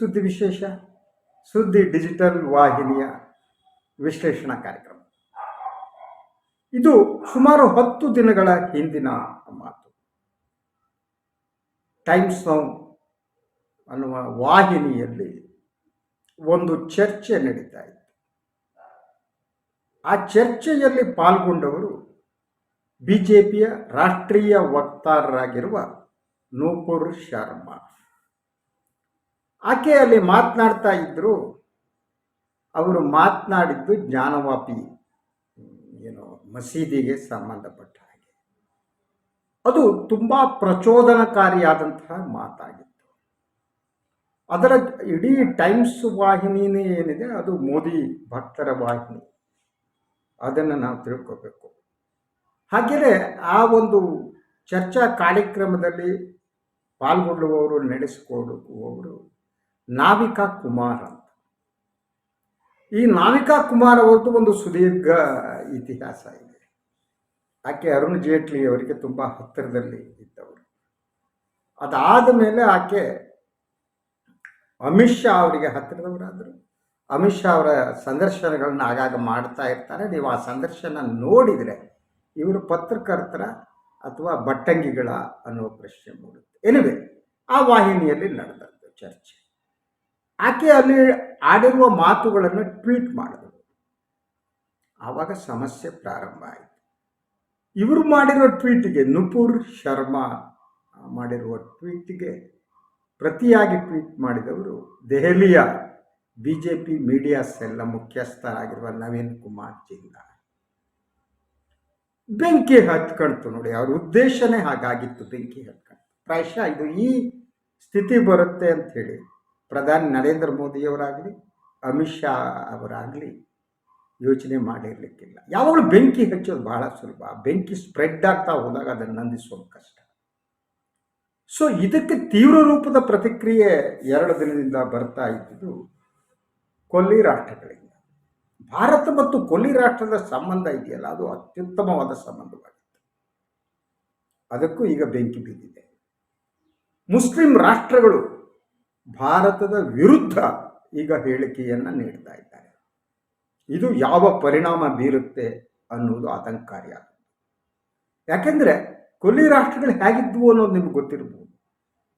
ಸುದ್ದಿ ವಿಶೇಷ? ಸುದ್ದಿ ಡಿಜಿಟಲ್ ವಾಹಿನಿಯ ವಿಶ್ಲೇಷಣಾ ಕಾರ್ಯಕ್ರಮ. ಇದು ಸುಮಾರು ಹತ್ತು ದಿನಗಳ ಹಿಂದಿನ ಮಾತು. ಟೈಮ್ಸ್ ನೌ ಅನ್ನುವ ವಾಹಿನಿಯಲ್ಲಿ ಒಂದು ಚರ್ಚೆ ನಡೀತಾ ಇತ್ತು. ಆ ಚರ್ಚೆಯಲ್ಲಿ ಪಾಲ್ಗೊಂಡವರು ಬಿ ಜೆ ಪಿಯ ರಾಷ್ಟ್ರೀಯ ವಕ್ತಾರರಾಗಿರುವ ನೂಪುರ್ ಶರ್ಮಾ. ಆಕೆ ಅಲ್ಲಿ ಮಾತನಾಡ್ತಾ ಇದ್ದರು ಅವರು ಮಾತನಾಡಿದ್ದು ಜ್ಞಾನವಾಪಿ, ಏನು ಮಸೀದಿಗೆ ಸಂಬಂಧಪಟ್ಟ ಹಾಗೆ. ಅದು ತುಂಬ ಪ್ರಚೋದನಕಾರಿಯಾದಂತಹ ಮಾತಾಗಿತ್ತು. ಅದರ ಇಡೀ ಟೈಮ್ಸ್ ವಾಹಿನಿನೇ ಏನಿದೆ, ಅದು ಮೋದಿ ಭಕ್ತರ ವಾಹಿನಿ. ಅದನ್ನು ನಾವು ತಿಳ್ಕೋಬೇಕು. ಹಾಗೆಯೇ ಆ ಒಂದು ಚರ್ಚಾ ಕಾರ್ಯಕ್ರಮದಲ್ಲಿ ಪಾಲ್ಗೊಳ್ಳುವವರು ನಡೆಸಿಕೊಡುವವರು ನಾವಿಕಾ ಕುಮಾರ್ ಅಂತ. ಈ ನಾವಿಕಾ ಕುಮಾರ್ ಅವರದ್ದು ಒಂದು ಸುದೀರ್ಘ ಇತಿಹಾಸ ಇದೆ. ಆಕೆ ಅರುಣ್ ಜೇಟ್ಲಿ ಅವರಿಗೆ ತುಂಬ ಹತ್ತಿರದಲ್ಲಿ ಇದ್ದವರು ಅದಾದ ಮೇಲೆ ಆಕೆ ಅಮಿತ್ ಶಾ ಅವರಿಗೆ ಹತ್ತಿರದವರಾದರು. ಅಮಿತ್ ಶಾ ಅವರ ಸಂದರ್ಶನಗಳನ್ನ ಆಗಾಗ ಮಾಡ್ತಾ ಇರ್ತಾರೆ. ನೀವು ಆ ಸಂದರ್ಶನ ನೋಡಿದರೆ ಇವರು ಪತ್ರಕರ್ತರ ಅಥವಾ ಬಟ್ಟಂಗಿಗಳ ಅನ್ನುವ ಪ್ರಶ್ನೆ ಮೂಡುತ್ತೆ. ಎನಿವೆ ಆ ವಾಹಿನಿಯಲ್ಲಿ ನಡೆದದ್ದು ಚರ್ಚೆ. ಆಕೆ ಅಲ್ಲಿ ಆಡಿರುವ ಮಾತುಗಳನ್ನು ಟ್ವೀಟ್ ಮಾಡಿದರು. ಆವಾಗ ಸಮಸ್ಯೆ ಪ್ರಾರಂಭ ಆಯಿತು. ಇವರು ಮಾಡಿರೋ ಟ್ವೀಟಿಗೆ ನುಪುರ್ ಶರ್ಮಾ ಮಾಡಿರುವ ಟ್ವೀಟಿಗೆ ಪ್ರತಿಯಾಗಿ ಟ್ವೀಟ್ ಮಾಡಿದವರು ದೆಹಲಿಯ ಬಿ ಜೆ ಪಿ ಮೀಡಿಯಾ ಸೆಲ್ನ ಮುಖ್ಯಸ್ಥರಾಗಿರುವ ನವೀನ್ ಕುಮಾರ್ ಜಿಂದಾ ಬೆಂಕಿ ಹತ್ಕೊಳ್ತು ನೋಡಿ, ಅವ್ರ ಉದ್ದೇಶನೇ ಹಾಗಾಗಿತ್ತು ಬೆಂಕಿ ಹತ್ಕೊಳ್ತು ಪ್ರಾಯಶಃ ಇದು ಈ ಸ್ಥಿತಿ ಬರುತ್ತೆ ಅಂಥೇಳಿ ಪ್ರಧಾನಿ ನರೇಂದ್ರ ಮೋದಿಯವರಾಗಲಿ, ಅಮಿತ್ ಶಾ ಅವರಾಗಲಿ ಯೋಚನೆ ಮಾಡಿರಲಿಕ್ಕಿಲ್ಲ. ಯಾವಾಗಲೂ ಬೆಂಕಿ ಹಚ್ಚೋದು ಬಹಳ ಸುಲಭ. ಬೆಂಕಿ ಸ್ಪ್ರೆಡ್ ಆಗ್ತಾ ಹೋದಾಗ ಅದನ್ನು ನಂದಿಸೋದು ಕಷ್ಟ. ಸೊ ಇದಕ್ಕೆ ತೀವ್ರ ರೂಪದ ಪ್ರತಿಕ್ರಿಯೆ ಎರಡು ದಿನದಿಂದ ಬರ್ತಾ ಇದ್ದುದು ಕೊಲ್ಲಿ ರಾಷ್ಟ್ರಗಳಿಂದ. ಭಾರತ ಮತ್ತು ಕೊಲ್ಲಿ ರಾಷ್ಟ್ರದ ಸಂಬಂಧ ಇದೆಯಲ್ಲ, ಅದು ಅತ್ಯುತ್ತಮವಾದ ಸಂಬಂಧವಾಗಿತ್ತು. ಅದಕ್ಕೂ ಈಗ ಬೆಂಕಿ ಬಿದ್ದಿದೆ. ಮುಸ್ಲಿಂ ರಾಷ್ಟ್ರಗಳು ಭಾರತದ ವಿರುದ್ಧ ಈಗ ಹೇಳಿಕೆಯನ್ನು ನೀಡ್ತಾ ಇದ್ದಾರೆ. ಇದು ಯಾವ ಪರಿಣಾಮ ಬೀರುತ್ತೆ ಅನ್ನೋದು ಆತಂಕಕಾರಿಯಾಗುತ್ತೆ ಯಾಕೆಂದರೆ ಕೊಲ್ಲಿ ರಾಷ್ಟ್ರಗಳು ಹೇಗಿದ್ವು ಅನ್ನೋದು ನಿಮ್ಗೆ ಗೊತ್ತಿರಬಹುದು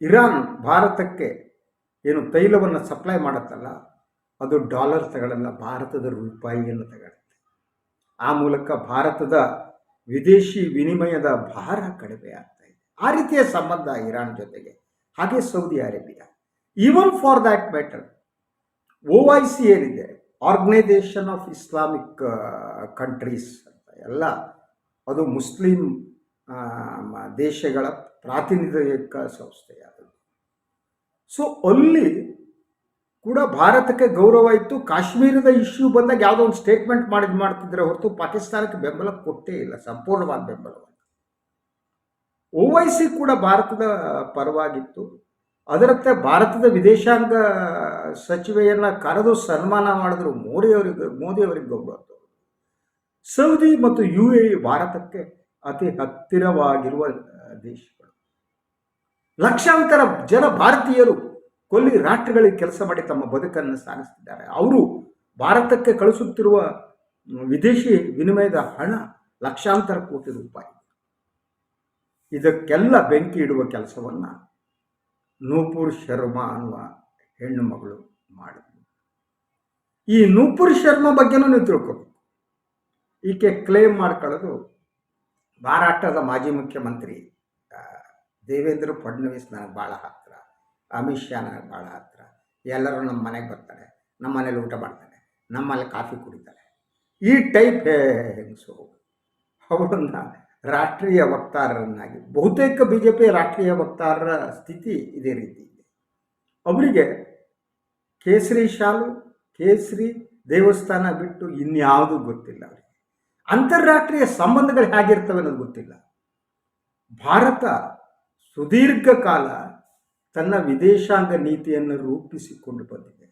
ಇರಾನ್ ಭಾರತಕ್ಕೆ ಏನು ತೈಲವನ್ನು ಸಪ್ಲೈ ಮಾಡುತ್ತಲ್ಲ, ಅದು ಡಾಲರ್ ತಗೊಳ್ಳಲ್ಲ ಭಾರತದ ರೂಪಾಯಿಯನ್ನು ತಗೊಳುತ್ತೆ. ಆ ಮೂಲಕ ಭಾರತದ ವಿದೇಶಿ ವಿನಿಮಯದ ಭಾರ ಕಡಿಮೆ ಆಗ್ತಾ ಇದೆ. ಆ ರೀತಿಯ ಸಂಬಂಧ ಇರಾನ್ ಜೊತೆಗೆ, ಹಾಗೆ Saudi Arabia. Even for that matter O I C ಏನಿದೆ? ಆರ್ಗನೈಸೇಷನ್ ಆಫ್ ಇಸ್ಲಾಮಿಕ್ ಕಂಟ್ರೀಸ್ ಅಂತ ಎಲ್ಲ. ಅದು ಮುಸ್ಲಿಂ ದೇಶಗಳ ಪ್ರಾತಿನಿಧಿಕ ಸಂಸ್ಥೆಯಾದದ್ದು. ಸೊ ಅಲ್ಲಿ ಕೂಡ ಭಾರತಕ್ಕೆ ಗೌರವ ಇತ್ತು. ಕಾಶ್ಮೀರದ ಇಶ್ಯೂ ಬಂದಾಗ ಯಾವುದೋ ಒಂದು ಸ್ಟೇಟ್ಮೆಂಟ್ ಮಾಡಿದ್ ಮಾಡ್ತಿದ್ರೆ ಹೊರತು ಪಾಕಿಸ್ತಾನಕ್ಕೆ ಬೆಂಬಲ ಕೊಟ್ಟೇ ಇಲ್ಲ. ಸಂಪೂರ್ಣವಾದ ಬೆಂಬಲವಾಗಿ ಓ ಕೂಡ ಭಾರತದ ಪರವಾಗಿತ್ತು. ಅದರಂತೆ ಭಾರತದ ವಿದೇಶಾಂಗ ಸಚಿವೆಯನ್ನು ಕರೆದು ಸನ್ಮಾನ ಮಾಡಿದ್ರು ಮೋದಿ ಅವರಿಗೆ ಮೋದಿ ಅವರಿಗೆ ತೋರಿದ್ರು. ಸೌದಿ ಮತ್ತು ಯು ಎ ಭಾರತಕ್ಕೆ ಅತಿ ಹತ್ತಿರವಾಗಿರುವ ದೇಶಗಳು. ಲಕ್ಷಾಂತರ ಜನ ಭಾರತೀಯರು ಕೊಲ್ಲಿ ರಾಷ್ಟ್ರಗಳಿಗೆ ಕೆಲಸ ಮಾಡಿ ತಮ್ಮ ಬದುಕನ್ನು ಸಾಗಿಸ್ತಿದ್ದಾರೆ ಅವರು ಭಾರತಕ್ಕೆ ಕಳಿಸುತ್ತಿರುವ ವಿದೇಶಿ ವಿನಿಮಯದ ಹಣ ಲಕ್ಷಾಂತರ ಕೋಟಿ ರೂಪಾಯಿ. ಇದಕ್ಕೆಲ್ಲ ಬೆಂಕಿ ಇಡುವ ಕೆಲಸವನ್ನು ನೂಪುರ್ ಶರ್ಮಾ ಅನ್ನುವ ಹೆಣ್ಣು ಮಗಳು ಮಾಡಿದ್ಲು. ಈ ನೂಪುರ್ ಶರ್ಮಾ ಬಗ್ಗೆನೂ ನೀವು ತಿಳ್ಕೊಬೇಕು. ಈಕೆ ಕ್ಲೇಮ್ ಮಾಡ್ಕೊಳ್ಳೋದು ಮಹಾರಾಷ್ಟ್ರದ ಮಾಜಿ ಮುಖ್ಯಮಂತ್ರಿ ದೇವೇಂದ್ರ ಫಡ್ನವೀಸ್ ನನಗೆ ಭಾಳ ಹತ್ತಿರ ಅಮಿತ್ ಶಾ ನನಗೆ ಭಾಳ ಹತ್ತಿರ ಎಲ್ಲರೂ ನಮ್ಮ ಮನೆಗೆ ಬರ್ತಾರೆ ನಮ್ಮ ಮನೇಲಿ ಊಟ ಮಾಡ್ತಾರೆ, ನಮ್ಮಲ್ಲಿ ಕಾಫಿ ಕುಡಿತಾರೆ. ಈ ಟೈಪ್ ಹೆಂಗಸು ಅವರನ್ನ ರಾಷ್ಟ್ರೀಯ ವಕ್ತಾರರನ್ನಾಗಿ, ಬಹುತೇಕ ಬಿ ಜೆ ಪಿ ರಾಷ್ಟ್ರೀಯ ವಕ್ತಾರರ ಸ್ಥಿತಿ ಇದೇ ರೀತಿ ಇದೆ. ಅವರಿಗೆ ಕೇಸರಿ ಶಾಲು, ಕೇಸರಿ ದೇವಸ್ಥಾನ ಬಿಟ್ಟು ಇನ್ಯಾವುದೂ ಗೊತ್ತಿಲ್ಲ ಅವರಿಗೆ. ಅಂತಾರಾಷ್ಟ್ರೀಯ ಸಂಬಂಧಗಳು ಹೇಗಿರ್ತವೆ ಅನ್ನೋದು ಗೊತ್ತಿಲ್ಲ. ಭಾರತ ಸುದೀರ್ಘ ಕಾಲ ತನ್ನ ವಿದೇಶಾಂಗ ನೀತಿಯನ್ನು ರೂಪಿಸಿಕೊಂಡು ಬಂದಿದೆ.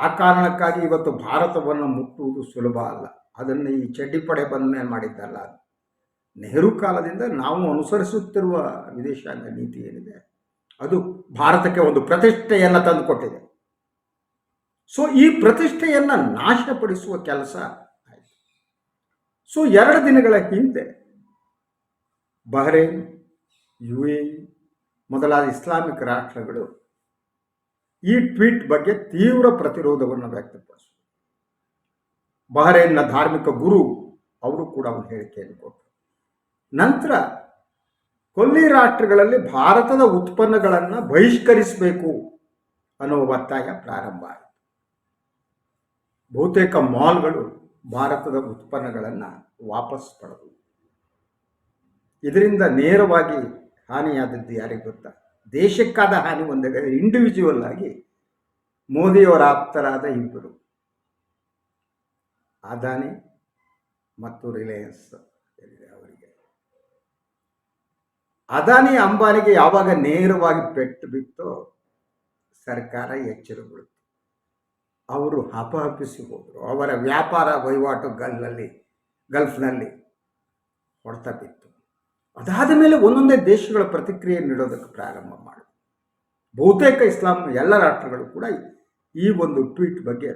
ಆ ಕಾರಣಕ್ಕಾಗಿ ಇವತ್ತು ಭಾರತವನ್ನು ಮುಟ್ಟುವುದು ಸುಲಭ ಅಲ್ಲ. ಅದನ್ನು ಈ ಚಡ್ಡಿಪಡೆ ಮೇಲೆ ಮಾಡಿದ್ದಲ್ಲ ನೆಹರು ಕಾಲದಿಂದ ನಾವು ಅನುಸರಿಸುತ್ತಿರುವ ವಿದೇಶಾಂಗ ನೀತಿ ಏನಿದೆ, ಅದು ಭಾರತಕ್ಕೆ ಒಂದು ಪ್ರತಿಷ್ಠೆಯನ್ನು ತಂದುಕೊಟ್ಟಿದೆ. ಸೊ ಈ ಪ್ರತಿಷ್ಠೆಯನ್ನು ನಾಶಪಡಿಸುವ ಕೆಲಸ ಆಯಿತು. ಸೊ ಎರಡು ದಿನಗಳ ಹಿಂದೆ ಬಹ್ರೇನ್ ಯು ಎ ಮೊದಲಾದ ಇಸ್ಲಾಮಿಕ್ ರಾಷ್ಟ್ರಗಳು ಈ ಟ್ವೀಟ್ ಬಗ್ಗೆ ತೀವ್ರ ಪ್ರತಿರೋಧವನ್ನು ವ್ಯಕ್ತಪಡಿಸಿದರು. ಬಹರೇನ್ನ ಧಾರ್ಮಿಕ ಗುರು ಅವರು ಕೂಡ ಒಂದು ಹೇಳಿಕೆಯನ್ನು ಕೊಟ್ಟರು. ನಂತರ ಕೊಲ್ಲಿ ರಾಷ್ಟ್ರಗಳಲ್ಲಿ ಭಾರತದ ಉತ್ಪನ್ನಗಳನ್ನು ಬಹಿಷ್ಕರಿಸಬೇಕು ಅನ್ನೋ ಒತ್ತಾಯ ಪ್ರಾರಂಭ ಆಯಿತು. ಬಹುತೇಕ ಮಾಲ್ಗಳು ಭಾರತದ ಉತ್ಪನ್ನಗಳನ್ನು ವಾಪಸ್ ಪಡೆದವು. ಇದರಿಂದ ನೇರವಾಗಿ ಹಾನಿಯಾದದ್ದು ಯಾರಿಗೆ ಗೊತ್ತಾ? ದೇಶಕ್ಕಾದ ಹಾನಿ ಒಂದೇ ಇಂಡಿವಿಜುವಲ್ ಆಗಿ ಮೋದಿಯವರ ಆಪ್ತರಾದ ಇಬ್ಬರು ಅದಾನಿ ಮತ್ತು ರಿಲಯನ್ಸ್. ಅದಾನಿ ಅಂಬಾನಿಗೆ ಯಾವಾಗ ನೇರವಾಗಿ ಪೆಟ್ಟು ಬಿತ್ತೋ ಸರ್ಕಾರ ಎಚ್ಚರಗೊಳ್ತು ಅವರು ಹಪಹಪಿಸಿ ಹೋದರು. ಅವರ ವ್ಯಾಪಾರ ವಹಿವಾಟು ಗಲ್ನಲ್ಲಿ, ಗಲ್ಫ್ನಲ್ಲಿ ಹೊಡೆತ ಬಿತ್ತು. ಅದಾದ ಮೇಲೆ ಒಂದೊಂದೇ ದೇಶಗಳ ಪ್ರತಿಕ್ರಿಯೆ ನೀಡೋದಕ್ಕೆ ಪ್ರಾರಂಭ ಮಾಡಿ. ಬಹುತೇಕ ಇಸ್ಲಾಂ ಎಲ್ಲ ರಾಷ್ಟ್ರಗಳು ಕೂಡ ಈ ಒಂದು ಟ್ವೀಟ್ ಬಗ್ಗೆ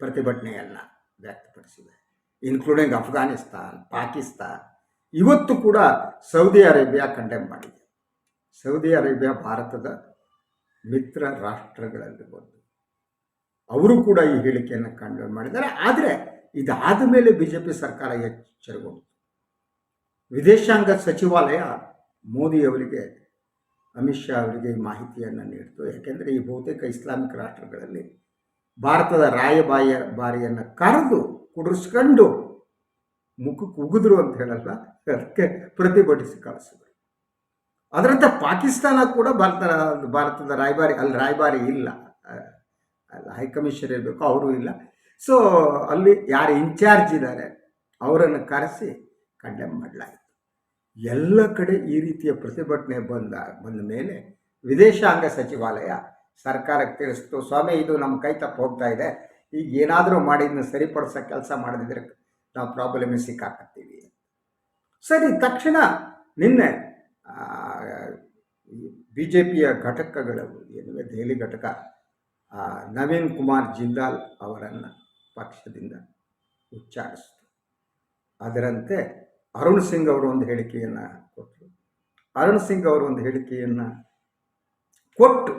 ಪ್ರತಿಭಟನೆಯನ್ನು ವ್ಯಕ್ತಪಡಿಸಿದೆ ಇನ್ಕ್ಲೂಡಿಂಗ್ ಅಫ್ಘಾನಿಸ್ತಾನ್, ಪಾಕಿಸ್ತಾನ್ ಇವತ್ತು ಕೂಡ ಸೌದಿ ಅರೇಬಿಯಾ ಕಂಡೆಮ್ ಮಾಡಿದೆ. ಸೌದಿ ಅರೇಬಿಯಾ ಭಾರತದ ಮಿತ್ರ ರಾಷ್ಟ್ರಗಳಲ್ಲಿ ಒಂದು. ಅವರು ಕೂಡ ಈ ಹೇಳಿಕೆಯನ್ನು ಕಂಡೆಮ್ ಮಾಡಿದ್ದಾರೆ. ಆದರೆ ಇದಾದ ಮೇಲೆ ಬಿ ಜೆ ಪಿ ಸರ್ಕಾರ ಎಚ್ಚರಗೊಂಡು ವಿದೇಶಾಂಗ ಸಚಿವಾಲಯ ಮೋದಿಯವರಿಗೆ ಅಮಿತ್ ಶಾ ಅವರಿಗೆ ಈ ಮಾಹಿತಿಯನ್ನು ನೀಡಿತು. ಯಾಕೆಂದರೆ ಈ ಬಹುತೇಕ ಇಸ್ಲಾಮಿಕ್ ರಾಷ್ಟ್ರಗಳಲ್ಲಿ ಭಾರತದ ರಾಯಬಾಯ ಬಾರಿಯನ್ನು ಕರೆದು ಕುಡಿಸ್ಕೊಂಡು ಮುಖಕ್ಕೆ ಉಗಿದ್ರು ಅಂತ ಹೇಳಲ್ಲ, ಅದಕ್ಕೆ ಪ್ರತಿಭಟಿಸಿ ಕಳಿಸಿದ್ರು ಅದರಂತೆ ಪಾಕಿಸ್ತಾನ ಕೂಡ ಭಾರತ ಭಾರತದ ರಾಯಭಾರಿ, ಅಲ್ಲಿ ರಾಯಭಾರಿ ಇಲ್ಲ. ಅಲ್ಲಿ ಹೈಕಮಿಷನ್ ಇರಬೇಕು, ಅವರು ಇಲ್ಲ. ಸೊ ಅಲ್ಲಿ ಯಾರು ಇನ್ಚಾರ್ಜ್ ಇದ್ದಾರೆ ಅವರನ್ನು ಕರೆಸಿ ಕಂಡೆಮ್ ಮಾಡಲಾಯಿತು. ಎಲ್ಲ ಕಡೆ ಈ ರೀತಿಯ ಪ್ರತಿಭಟನೆ ಬಂದ ಬಂದ ಮೇಲೆ ವಿದೇಶಾಂಗ ಸಚಿವಾಲಯ ಸರ್ಕಾರಕ್ಕೆ ತಿಳಿಸ್ತು, ಸ್ವಾಮಿ, ಇದು ನಮ್ಮ ಕೈ ತಪ್ಪು ಹೋಗ್ತಾ ಇದೆ. ಈಗ ಏನಾದರೂ ಮಾಡಿದ್ನ ಸರಿಪಡಿಸೋ ಕೆಲಸ ಮಾಡದಿದ್ರೆ ನಾವು ಪ್ರಾಬ್ಲಮ್ ಸಿಕ್ಕಾಕತ್ತೀವಿ ಸರಿ, ತಕ್ಷಣ ನಿನ್ನೆ ಬಿ ಜೆ ಪಿಯ ಘಟಕಗಳು, ಏನಿವೆ, ದೆಹಲಿ ಘಟಕ ನವೀನ್ ಕುಮಾರ್ ಜಿಂದಾಲ್ ಅವರನ್ನು ಪಕ್ಷದಿಂದ ಉಚ್ಚಾರಿಸಿತು. ಅದರಂತೆ ಅರುಣ್ ಸಿಂಗ್ ಅವರು ಒಂದು ಹೇಳಿಕೆಯನ್ನು ಕೊಟ್ಟರು ಅರುಣ್ ಸಿಂಗ್ ಅವರು ಒಂದು ಹೇಳಿಕೆಯನ್ನು ಕೊಟ್ಟು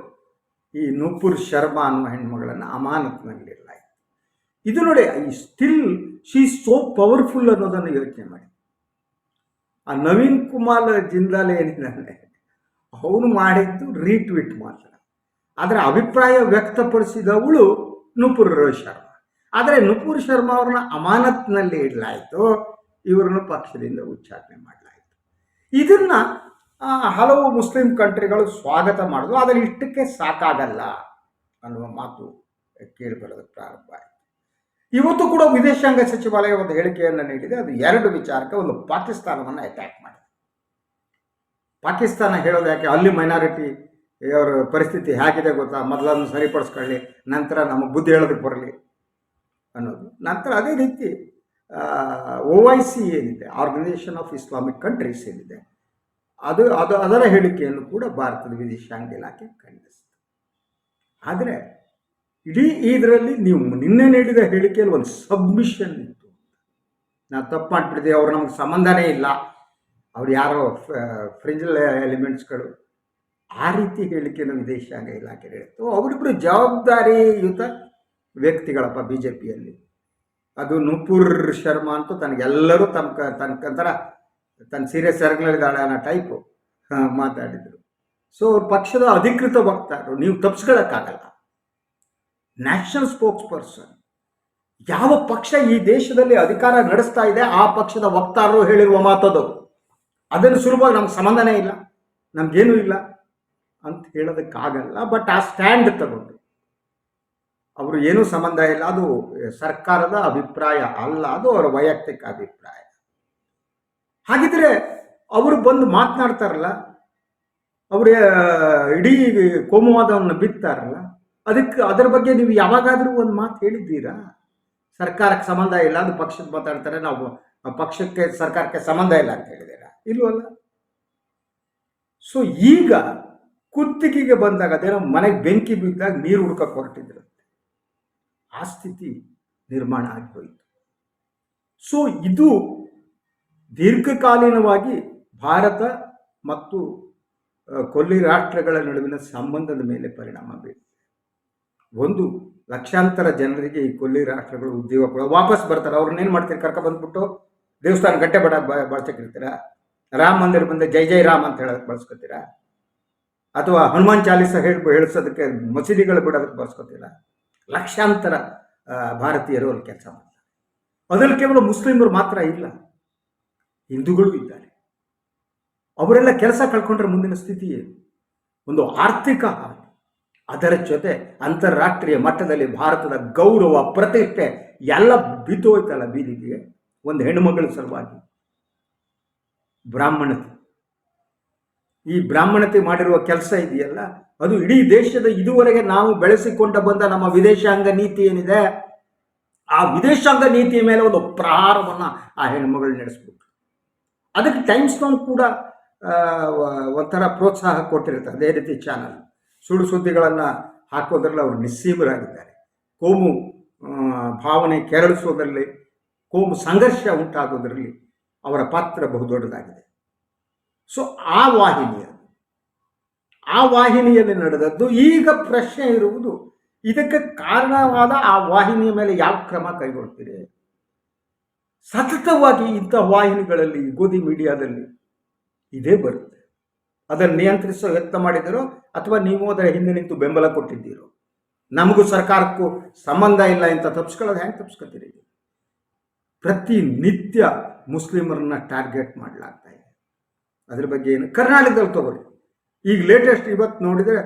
ಈ ನೂಪುರ್ ಶರ್ಮಾ ಅನ್ನುವ ಹೆಣ್ಮಗಳನ್ನು ಅಮಾನತಿನಲ್ಲಿರಲಾಯಿತು ಇದು ನೋಡಿ ಈ ಸ್ಟಿಲ್ ಶಿ ಸೋ ಪವರ್ಫುಲ್ ಅನ್ನೋದನ್ನು ಯೋಚನೆ ಮಾಡಿ. ಆ ನವೀನ್ ಕುಮಾರ್ ಜಿಂದಾಲ್ ಏನಿದ್ದಾನೆ ಅವನು ಮಾಡಿದ್ದು ರೀಟ್ವೀಟ್ ಮಾತ್ರ. ಆದರೆ ಅಭಿಪ್ರಾಯ ವ್ಯಕ್ತಪಡಿಸಿದವಳು ನುಪುರ್ ಶರ್ಮಾ. ಆದರೆ ನುಪುರ್ ಶರ್ಮಾ ಅವ್ರನ್ನ ಅಮಾನತ್ನಲ್ಲಿ ಇಡಲಾಯಿತು, ಇವರನ್ನು ಪಕ್ಷದಿಂದ ಉಚ್ಚಾಟನೆ ಮಾಡಲಾಯಿತು. ಇದನ್ನ ಹಲವು ಮುಸ್ಲಿಂ ಕಂಟ್ರಿಗಳು ಸ್ವಾಗತ ಮಾಡಿದ್ರು ಆದರೆ ಇಷ್ಟಕ್ಕೆ ಸಾಕಾಗಲ್ಲ ಅನ್ನುವ ಮಾತು ಕೇಳಿಬರೋದಕ್ಕೆ ಪ್ರಾರಂಭ ಆಯಿತು. ಇವತ್ತು ಕೂಡ ವಿದೇಶಾಂಗ ಸಚಿವಾಲಯ ಒಂದು ಹೇಳಿಕೆಯನ್ನು ನೀಡಿದೆ. ಅದು ಎರಡು ವಿಚಾರಕ್ಕೆ ಒಂದು ಪಾಕಿಸ್ತಾನವನ್ನು ಅಟ್ಯಾಕ್ ಮಾಡಿದೆ. ಪಾಕಿಸ್ತಾನ ಹೇಳೋದು ಯಾಕೆ? ಅಲ್ಲಿ ಮೈನಾರಿಟಿ ಅವರ ಪರಿಸ್ಥಿತಿ ಹೇಗಿದೆ ಗೊತ್ತಾ? ಮೊದಲನ್ನು ಸರಿಪಡಿಸ್ಕೊಳ್ಳಿ, ನಂತರ ನಮ್ಮ ಬುದ್ಧಿ ಹೇಳೋದಕ್ಕೆ ಬರಲಿ ಅನ್ನೋದು. ನಂತರ ಅದೇ ರೀತಿ ಒ ಐ ಸಿ ಏನಿದೆ ಆರ್ಗನೈಸೇಷನ್ ಆಫ್ ಇಸ್ಲಾಮಿಕ್ ಕಂಟ್ರೀಸ್ ಏನಿದೆ, ಅದು ಅದು, ಅದರ ಹೇಳಿಕೆಯನ್ನು ಕೂಡ ಭಾರತದ ವಿದೇಶಾಂಗ ಇಲಾಖೆ ಖಂಡಿಸಿತು ಆದರೆ ಇಡೀ ಇದರಲ್ಲಿ ನೀವು ನಿನ್ನೆ ನೀಡಿದ ಹೇಳಿಕೆಯಲ್ಲಿ ಒಂದು ಸಬ್ಮಿಷನ್ ಇತ್ತು. ನಾನು ತಪ್ಪು ಮಾಡಿಬಿಟ್ಟಿದೆ, ಅವ್ರು ನಮ್ಗೆ ಸಂಬಂಧನೇ ಇಲ್ಲ. ಅವ್ರು ಯಾರೋ ಫ್ರಿಂಜಲ್ ಎಲಿಮೆಂಟ್ಸ್ಗಳು ಆ ರೀತಿ ಹೇಳಿಕೆ ನಮ್ಮ ವಿದೇಶಾಂಗ ಇಲಾಖೆ ಹೇಳಿತ್ತು ಅವರಿಬ್ಬರು ಜವಾಬ್ದಾರಿಯುತ ವ್ಯಕ್ತಿಗಳಪ್ಪ ಬಿ ಜೆ ಪಿಯಲ್ಲಿ ಅದು ನೂಪುರ್ ಶರ್ಮಾ ಅಂತೂ ತನಗೆಲ್ಲರೂ ತಮ್ಮ ತನಕಂತರ ತನ್ನ ಸೀರಿಯಸ್ ಸರಗಳಿದ್ದಾಳೆ ಅನ್ನೋ ಟೈಪು ಮಾತಾಡಿದರು. ಸೊ ಅವ್ರ ಪಕ್ಷದ ಅಧಿಕೃತ ವಕ್ತಾರರು, ನೀವು ತಪ್ಪಿಸ್ಕೊಳ್ಳೋಕ್ಕಾಗಲ್ಲ ನ್ಯಾಷನಲ್ ಸ್ಪೋಕ್ಸ್ ಪರ್ಸನ್ ಯಾವ ಪಕ್ಷ ಈ ದೇಶದಲ್ಲಿ ಅಧಿಕಾರ ನಡೆಸ್ತಾ ಇದೆ, ಆ ಪಕ್ಷದ ವಕ್ತಾರರು ಹೇಳಿರುವ ಮಾತದು. ಅದನ್ನು ಸುಲಭವಾಗಿ ನಮ್ಗೆ ಸಂಬಂಧನೇ ಇಲ್ಲ, ನಮ್ಗೇನು ಇಲ್ಲ ಅಂತ ಹೇಳೋದಕ್ಕಾಗಲ್ಲ, ಬಟ್ ಆ ಸ್ಟ್ಯಾಂಡ್ ತಗೊಂಡು. ಅವರು ಏನೂ ಸಂಬಂಧ ಇಲ್ಲ, ಅದು ಸರ್ಕಾರದ ಅಭಿಪ್ರಾಯ ಅಲ್ಲ, ಅದು ಅವರ ವೈಯಕ್ತಿಕ ಅಭಿಪ್ರಾಯ. ಹಾಗಿದ್ರೆ ಅವರು ಬಂದು ಮಾತನಾಡ್ತಾರಲ್ಲ, ಅವರು ಇಡೀ ಕೋಮುವಾದವನ್ನು ಬಿತ್ತಾರಲ್ಲ ಅದಕ್ಕೆ ಅದರ ಬಗ್ಗೆ ನೀವು ಯಾವಾಗಾದರೂ ಒಂದು ಮಾತು ಹೇಳಿದ್ದೀರಾ? ಸರ್ಕಾರಕ್ಕೆ ಸಂಬಂಧ ಇಲ್ಲ ಅದು ಪಕ್ಷದ ಮಾತಾಡ್ತಾರೆ, ನಾವು ಪಕ್ಷಕ್ಕೆ, ಸರ್ಕಾರಕ್ಕೆ ಸಂಬಂಧ ಇಲ್ಲ ಅಂತ ಹೇಳಿದ್ದೀರಾ? ಇಲ್ವಲ್ಲ? ಸೊ ಈಗ ಕುತ್ತಿಗೆಗೆ ಬಂದಾಗ, ಅದೇನೋ ಮನೆಗೆ ಬೆಂಕಿ ಬಿದ್ದಾಗ ನೀರು ಹುಡ್ಕಕ್ಕೆ ಹೊರಟಿದ್ರಂತೆ ಆ ಸ್ಥಿತಿ ನಿರ್ಮಾಣ ಆಗಿ ಸೊ ಇದು ದೀರ್ಘಕಾಲೀನವಾಗಿ ಭಾರತ ಮತ್ತು ಕೊಲ್ಲಿ ರಾಷ್ಟ್ರಗಳ ನಡುವಿನ ಸಂಬಂಧದ ಮೇಲೆ ಪರಿಣಾಮ ಬೀರಿದೆ ಒಂದು ಲಕ್ಷಾಂತರ ಜನರಿಗೆ ಈ ಕೊಲ್ಲಿ ರಾಷ್ಟ್ರಗಳು ಉದ್ಯೋಗ ಕೊಡ, ವಾಪಸ್ ಬರ್ತಾರೆ. ಅವ್ರನ್ನೇನು ಮಾಡ್ತೀರಿ? ಕರ್ಕ ಬಂದ್ಬಿಟ್ಟು ದೇವಸ್ಥಾನ ಗಂಟೆ ಬಡ ಬಳಸಕ್ಕಿರ್ತೀರಾ ರಾಮ ಮಂದಿರ ಬಂದ ಜೈ ಜೈ ರಾಮ್ ಅಂತ ಹೇಳೋದಕ್ಕೆ ಬಳಸ್ಕೊತೀರಾ? ಅಥವಾ ಹನುಮಾನ್ ಚಾಲೀಸ ಹೇಳಿ, ಹೇಳಿಸೋದಕ್ಕೆ ಮಸೀದಿಗಳು ಬಿಡೋದಕ್ಕೆ ಬಳಸ್ಕೊತೀರಾ? ಲಕ್ಷಾಂತರ ಭಾರತೀಯರು ಅಲ್ಲಿ ಕೆಲಸ ಮಾಡ್ತಾರೆ. ಅದರಲ್ಲಿ ಕೇವಲ ಮುಸ್ಲಿಮರು ಮಾತ್ರ ಇಲ್ಲ. ಹಿಂದೂಗಳು ಇದ್ದಾರೆ. ಅವರೆಲ್ಲ ಕೆಲಸ ಕಳ್ಕೊಂಡ್ರೆ ಮುಂದಿನ ಸ್ಥಿತಿ ಒಂದು ಆರ್ಥಿಕ ಹಾನಿ. ಅದರ ಜೊತೆ ಅಂತಾರಾಷ್ಟ್ರೀಯ ಮಟ್ಟದಲ್ಲಿ ಭಾರತದ ಗೌರವ, ಪ್ರತಿಷ್ಠೆ ಎಲ್ಲ ಬಿದ್ದು ಹೋಯ್ತಲ್ಲ ಬೀದಿಗೆ? ಒಂದು ಹೆಣ್ಣುಮಗಳ ಸಲುವಾಗಿ. ಬ್ರಾಹ್ಮಣತೆ. ಈ ಬ್ರಾಹ್ಮಣತೆ ಮಾಡಿರುವ ಕೆಲಸ ಇದೆಯಲ್ಲ? ಅದು ಇಡೀ ದೇಶದ ಇದುವರೆಗೆ ನಾವು ಬೆಳೆಸಿಕೊಂಡ ಬಂದ ನಮ್ಮ ವಿದೇಶಾಂಗ ನೀತಿ ಏನಿದೆ? ಆ ವಿದೇಶಾಂಗ ನೀತಿಯ ಮೇಲೆ ಒಂದು ಪ್ರಹಾರವನ್ನು ಆ ಹೆಣ್ಮಗಳು ನಡೆಸ್ಬಿಟ್ರು ಅದಕ್ಕೆ ಟೈಮ್ಸ್ ಕೂಡ ಒಂಥರ ಪ್ರೋತ್ಸಾಹ ಕೊಟ್ಟಿರುತ್ತೆ, ಅದೇ ರೀತಿ ಚಾನಲ್. ಸುಳ್ಳು ಸುದ್ದಿಗಳನ್ನು ಹಾಕೋದ್ರಲ್ಲಿ ಅವರು ನಿಸ್ಸೀಮರಾಗಿದ್ದಾರೆ. ಕೋಮು ಭಾವನೆ ಕೆರಳಿಸೋದ್ರಲ್ಲಿ ಕೋಮು ಸಂಘರ್ಷ ಉಂಟಾಗೋದ್ರಲ್ಲಿ ಅವರ ಪಾತ್ರ ಬಹುದೊಡ್ಡದಾಗಿದೆ ಸೊ ಆ ವಾಹಿನಿಯ ಆ ವಾಹಿನಿಯಲ್ಲಿ ನಡೆದದ್ದು ಈಗ ಪ್ರಶ್ನೆ ಇರುವುದು, ಇದಕ್ಕೆ ಕಾರಣವಾದ ಆ ವಾಹಿನಿಯ ಮೇಲೆ ಯಾವ ಕ್ರಮ ಕೈಗೊಳ್ತೀರಿ? ಸತತವಾಗಿ ಇಂಥ ವಾಹಿನಿಗಳಲ್ಲಿ, ಗೋಧಿ ಮೀಡಿಯಾದಲ್ಲಿ ಇದೇ ಬರುತ್ತೆ. ಅದನ್ನು ನಿಯಂತ್ರಿಸೋ ಯತ್ನ ಮಾಡಿದಿರೋ ಅಥವಾ ನೀವು ಅದರ ಹಿಂದೆ ನಿಂತು ಬೆಂಬಲ ಕೊಟ್ಟಿದ್ದೀರೋ? ನಮಗೂ ಸರ್ಕಾರಕ್ಕೂ ಸಂಬಂಧ ಇಲ್ಲ ಅಂತ ತಪ್ಪಿಸ್ಕೊಳ್ಳೋದು ಹೆಂಗೆ ಪ್ರತಿ ನಿತ್ಯ ಮುಸ್ಲಿಮರನ್ನ ಟಾರ್ಗೆಟ್ ಮಾಡಲಾಗ್ತಾ ಇದೆ. ಅದ್ರ ಬಗ್ಗೆ ಏನು? ಕರ್ನಾಟಕದಲ್ಲಿ ತಗೊಳ್ಳಿ. ಈಗ ಲೇಟೆಸ್ಟ್ ಇವತ್ತು ನೋಡಿದರೆ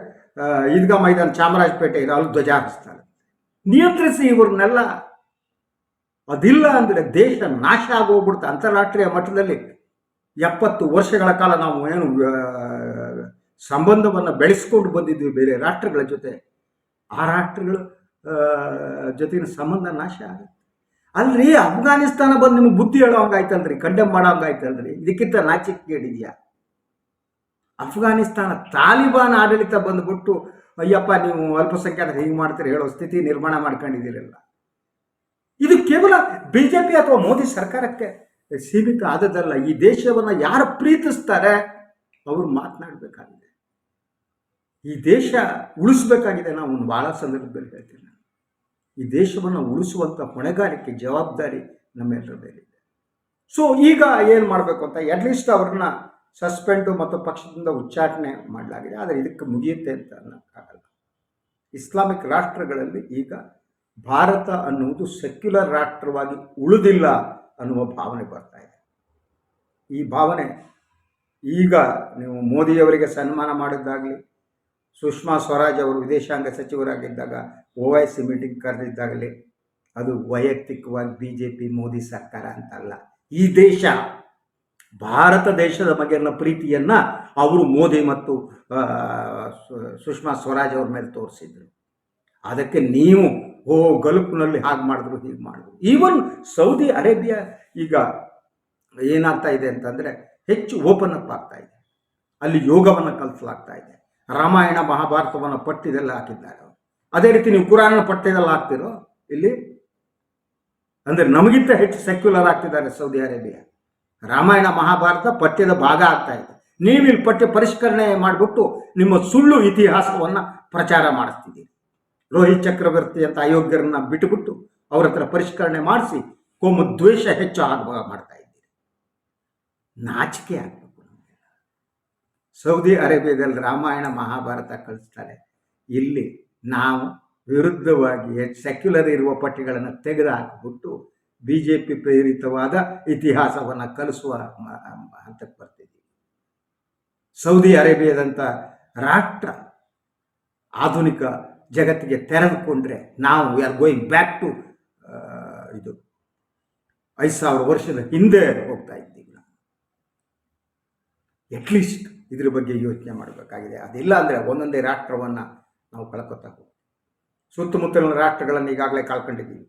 ಈದ್ಗಾ ಮೈದಾನ ಚಾಮರಾಜಪೇಟೆ ಇದೆ, ಅಲ್ಲಿ ಧ್ವಜ ಹಾರಿಸ್ತಾರೆ ನಿಯಂತ್ರಿಸಿ ಇವ್ರನ್ನೆಲ್ಲ. ಅದಿಲ್ಲ ಅಂದರೆ ದೇಶ ನಾಶ ಆಗೋಗ್ಬಿಡುತ್ತೆ ಅಂತಾರಾಷ್ಟ್ರೀಯ ಮಟ್ಟದಲ್ಲಿ. ಎಪ್ಪತ್ತು ವರ್ಷಗಳ ಕಾಲ ನಾವು ಏನು ಸಂಬಂಧವನ್ನು ಬೆಳೆಸ್ಕೊಂಡು ಬಂದಿದ್ವಿ ಬೇರೆ ರಾಷ್ಟ್ರಗಳ ಜೊತೆ. ಆ ರಾಷ್ಟ್ರಗಳು ಜೊತೆಗಿನ ಸಂಬಂಧ ನಾಶ ಆಗುತ್ತೆ. ಅಲ್ರಿ, ಅಫ್ಘಾನಿಸ್ತಾನ ಬಂದು ನಿಮ್ಗೆ ಬುದ್ಧಿ ಹೇಳೋ ಹಂಗಾಯ್ತಲ್ರಿ ಕಂಡೆಮ್ ಮಾಡೋ ಹಂಗಾಯ್ತಲ್ರಿ ಇದಕ್ಕಿಂತ ನಾಚಿಕೆಗೇಡಿದೆಯಾ ಅಫ್ಘಾನಿಸ್ತಾನ ತಾಲಿಬಾನ್ ಆಡಳಿತ ಬಂದುಬಿಟ್ಟು, ಅಯ್ಯಪ್ಪ, ನೀವು ಅಲ್ಪಸಂಖ್ಯಾತ ಹೀಗೆ ಮಾಡ್ತೀರಿ, ಹೇಳೋ ಸ್ಥಿತಿ ನಿರ್ಮಾಣ ಮಾಡ್ಕೊಂಡಿದ್ದೀರಲ್ಲ. ಇದು ಕೇವಲ ಬಿ ಜೆ ಪಿ ಅಥವಾ ಮೋದಿ ಸರ್ಕಾರಕ್ಕೆ? ಸೀಮಿತ ಆದದ್ದಲ್ಲ ಈ ದೇಶವನ್ನು ಯಾರು ಪ್ರೀತಿಸ್ತಾರೆ, ಅವರು ಮಾತನಾಡಬೇಕಾಗಿದೆ. ಈ ದೇಶ ಉಳಿಸ್ಬೇಕಾಗಿದೆ ನಾವು ಭಾಳ ಸಂದರ್ಭದಲ್ಲಿ ಹೇಳ್ತೀನಿ. ಈ ದೇಶವನ್ನು ಉಳಿಸುವಂಥ ಹೊಣೆಗಾರಿಕೆ, ಜವಾಬ್ದಾರಿ ನಮ್ಮೆಲ್ಲರ ಮೇಲಿದೆ. ಸೊ ಈಗ ಏನು ಮಾಡಬೇಕು ಅಂತ ಅಟ್ಲೀಸ್ಟ್ ಅವ್ರನ್ನ ಸಸ್ಪೆಂಡು ಮತ್ತು ಪಕ್ಷದಿಂದ ಉಚ್ಚಾಟನೆ ಮಾಡಲಾಗಿದೆ. ಆದರೆ ಇದಕ್ಕೆ ಮುಗಿಯುತ್ತೆ ಅಂತ ಅನ್ನೋಕ್ಕಾಗಲ್ಲ ಇಸ್ಲಾಮಿಕ್ ರಾಷ್ಟ್ರಗಳಲ್ಲಿ ಈಗ ಭಾರತ ಅನ್ನುವುದು ಸೆಕ್ಯುಲರ್ ರಾಷ್ಟ್ರವಾಗಿ ಉಳಿದಿಲ್ಲ. ಅನ್ನುವ ಭಾವನೆ ಬರ್ತಾ ಇದೆ. ಈ ಭಾವನೆ ಈಗ ನೀವು ಮೋದಿಯವರಿಗೆ ಸನ್ಮಾನ ಮಾಡಿದ್ದಾಗಲಿ, ಸುಷ್ಮಾ ಸ್ವರಾಜ್ ಅವರು ವಿದೇಶಾಂಗ ಸಚಿವರಾಗಿದ್ದಾಗ ಒ ಐ ಸಿ ಮೀಟಿಂಗ್ ಕರೆದಿದ್ದಾಗಲಿ, ಅದು ವೈಯಕ್ತಿಕವಾಗಿ ಬಿ ಜೆ ಪಿ ಮೋದಿ ಸರ್ಕಾರ ಅಂತಲ್ಲ. ಈ ದೇಶ, ಭಾರತ ದೇಶದ ಬಗೆಗಿನ ಪ್ರೀತಿಯನ್ನು ಅವರು ಮೋದಿ ಮತ್ತು ಸುಷ್ಮಾ ಸ್ವರಾಜ್ ಅವ್ರ ಮೇಲೆ ತೋರಿಸಿದ್ರು. ಅದಕ್ಕೆ ನೀವು ಓ ಗಲ್ಫ್ನಲ್ಲಿ ಹಾಗೆ ಮಾಡಿದ್ರು, ಹೀಗೆ ಮಾಡಿದ್ರು. ಈವನ್ ಸೌದಿ ಅರೇಬಿಯಾ ಈಗ ಏನಾಗ್ತಾ ಇದೆ ಅಂತಂದರೆ ಹೆಚ್ಚು ಓಪನ್ ಅಪ್ ಆಗ್ತಾ ಇದೆ. ಅಲ್ಲಿ ಯೋಗವನ್ನು ಕಲಿಸಲಾಗ್ತಾ ಇದೆ. ರಾಮಾಯಣ, ಮಹಾಭಾರತವನ್ನು ಪಠ್ಯದಲ್ಲಿ ಹಾಕಿದ್ದಾರೆ ಅದೇ ರೀತಿ ನೀವು ಕುರಾನ ಪಠ್ಯದಲ್ಲಿ ಹಾಕ್ತಿರೋ, ಇಲ್ಲಿ ಅಂದರೆ ನಮಗಿಂತ ಹೆಚ್ಚು ಸೆಕ್ಯುಲರ್ ಆಗ್ತಿದ್ದಾರೆ ಸೌದಿ ಅರೇಬಿಯಾ ರಾಮಾಯಣ, ಮಹಾಭಾರತ ಪಠ್ಯದ ಭಾಗ ಆಗ್ತಾ ಇದೆ. ನೀವು ಇಲ್ಲಿ ಪಠ್ಯ ಪರಿಷ್ಕರಣೆ ಮಾಡಿಬಿಟ್ಟು ನಿಮ್ಮ ಸುಳ್ಳು ಇತಿಹಾಸವನ್ನು ಪ್ರಚಾರ ಮಾಡಿಸ್ತಿದ್ದೀರಿ. ರೋಹಿತ್ ಚಕ್ರವರ್ತಿ ಅಂತ ಅಯೋಗ್ಯರನ್ನ ಬಿಟ್ಟುಬಿಟ್ಟು ಅವ್ರ ಹತ್ರ ಪರಿಷ್ಕರಣೆ ಮಾಡಿಸಿ ಕೋಮು ದ್ವೇಷ ಹೆಚ್ಚು ಆಗುವ ಮಾಡ್ತಾ ಇದ್ದೀರಿ. ನಾಚಿಕೆ ಆಗಬೇಕು ಸೌದಿ ಅರೇಬಿಯಾದಲ್ಲಿ ರಾಮಾಯಣ ಮಹಾಭಾರತ ಕಳಿಸ್ತಾರೆ. ಇಲ್ಲಿ ನಾವು ವಿರುದ್ಧವಾಗಿ ಸೆಕ್ಯುಲರ್ ಇರುವ ಪಟ್ಟಿಗಳನ್ನು ತೆಗೆದು ಹಾಕಿಬಿಟ್ಟು ಬಿ ಜೆ ಪಿ ಪ್ರೇರಿತವಾದ ಇತಿಹಾಸವನ್ನು ಕಲಿಸುವ ಹಂತಕ್ಕೆ ಬರ್ತಿದ್ದೀವಿ. ಸೌದಿ ಅರೇಬಿಯಾದಂಥ ರಾಷ್ಟ್ರ ಆಧುನಿಕ ಜಗತ್ತಿಗೆ ತೆರೆದುಕೊಂಡ್ರೆ ನಾವು we are going back to ಇದು ಐದು ಸಾವಿರ ವರ್ಷದ ಹಿಂದೆ ಹೋಗ್ತಾ ಇದ್ದೀವಿ ನಾವು. ಅಟ್ಲೀಸ್ಟ್ ಇದ್ರ ಬಗ್ಗೆ ಯೋಚನೆ ಮಾಡಬೇಕಾಗಿದೆ. ಅದಿಲ್ಲ ಅಂದರೆ ಒಂದೊಂದೇ ರಾಷ್ಟ್ರವನ್ನು ನಾವು ಕಳ್ಕೊತಾ ಹೋಗ್ತೀವಿ. ಸುತ್ತಮುತ್ತಲಿನ ರಾಷ್ಟ್ರಗಳನ್ನು ಈಗಾಗಲೇ ಕಳ್ಕೊಂಡಿದ್ದೀವಿ.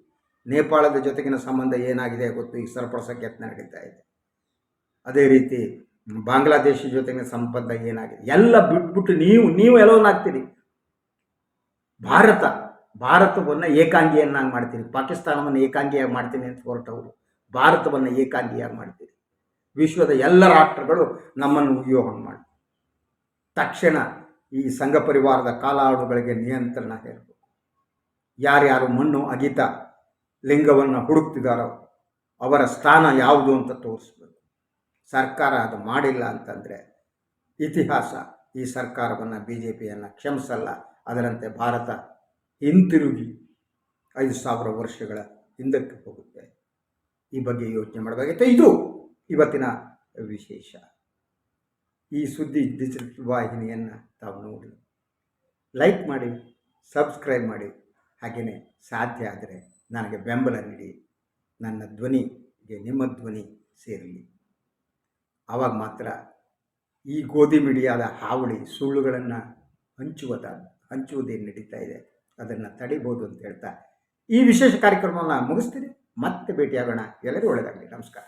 ನೇಪಾಳದ ಜೊತೆಗಿನ ಸಂಬಂಧ ಏನಾಗಿದೆ ಗೊತ್ತು? ಈಗ ಸರಪಡಿಸೋಕ್ಕೆ ಯತ್ನ ನಡೀತಾ ಇದೆ. ಅದೇ ರೀತಿ ಬಾಂಗ್ಲಾದೇಶ ಜೊತೆಗಿನ ಸಂಬಂಧ ಏನಾಗಿದೆ? ಎಲ್ಲ ಬಿಟ್ಬಿಟ್ಟು ನೀವು ನೀವು ಎಲ್ಲವನ್ನಾಗ್ತೀರಿ ಭಾರತ, ಭಾರತವನ್ನು ಏಕಾಂಗಿಯನ್ನಾಗಿ ಮಾಡ್ತೀರಿ. ಪಾಕಿಸ್ತಾನವನ್ನು ಏಕಾಂಗಿಯಾಗಿ ಮಾಡ್ತೀನಿ ಅಂತ ಹೊರಟವರು ಭಾರತವನ್ನು ಏಕಾಂಗಿಯಾಗಿ ಮಾಡ್ತೀರಿ. ವಿಶ್ವದ ಎಲ್ಲ ರಾಷ್ಟ್ರಗಳು ನಮ್ಮನ್ನು ಉಗಿಯೋ ಮಾಡಿ. ತಕ್ಷಣ ಈ ಸಂಘ ಪರಿವಾರದ ಕಾಲಾಳುಗಳಿಗೆ ನಿಯಂತ್ರಣ ಹೇರಬೇಕು. ಯಾರ್ಯಾರು ಮಣ್ಣು, ಅಗಿತ, ಲಿಂಗವನ್ನು ಹುಡುಕ್ತಿದ್ದಾರೋ ಅವರ ಸ್ಥಾನ ಯಾವುದು ಅಂತ ತೋರಿಸ್ಬೇಕು. ಸರ್ಕಾರ ಅದು ಮಾಡಿಲ್ಲ ಅಂತಂದರೆ ಇತಿಹಾಸ ಈ ಸರ್ಕಾರವನ್ನು ಬಿ ಜೆ ಪಿಯನ್ನು ಕ್ಷಮಿಸಲ್ಲ. ಅದರಂತೆ ಭಾರತ ಹಿಂತಿರುಗಿ ಐದು ಸಾವಿರ ವರ್ಷಗಳ ಹಿಂದಕ್ಕೆ ಹೋಗುತ್ತೆ. ಈ ಬಗ್ಗೆ ಯೋಚನೆ ಮಾಡಬೇಕಾಗಿತ್ತು. ಇದು ಇವತ್ತಿನ ವಿಶೇಷ. ಈ ಸುದ್ದಿ ಡಿಜಿಟಲ್ ವಾಹಿನಿಯನ್ನು ತಾವು ನೋಡಿ. ಲೈಕ್ ಮಾಡಿ ಸಬ್ಸ್ಕ್ರೈಬ್ ಮಾಡಿ. ಹಾಗೆಯೇ ಸಾಧ್ಯ ಆದರೆ ನನಗೆ ಬೆಂಬಲ ನೀಡಿ. ನನ್ನ ಧ್ವನಿಗೆ ನಿಮ್ಮ ಧ್ವನಿ ಸೇರಲಿ. ಆವಾಗ ಮಾತ್ರ ಈ ಗೋಧಿ ಮಿಡಿಯಾದ ಹಾವಳಿ ಸುಳ್ಳುಗಳನ್ನು ಹಂಚುವುದ ಹಂಚುವುದೇನು ನಡೀತಾ ಇದೆ ಅದನ್ನು ತಡಿಬೋದು ಅಂತ ಹೇಳ್ತಾ ಈ ವಿಶೇಷ ಕಾರ್ಯಕ್ರಮವನ್ನು ಮುಗಿಸ್ತೀನಿ. ಮತ್ತೆ ಭೇಟಿಯಾಗೋಣ. ಎಲ್ಲರಿಗೂ ಒಳ್ಳೆಯದಾಗಲಿ ನಮಸ್ಕಾರ.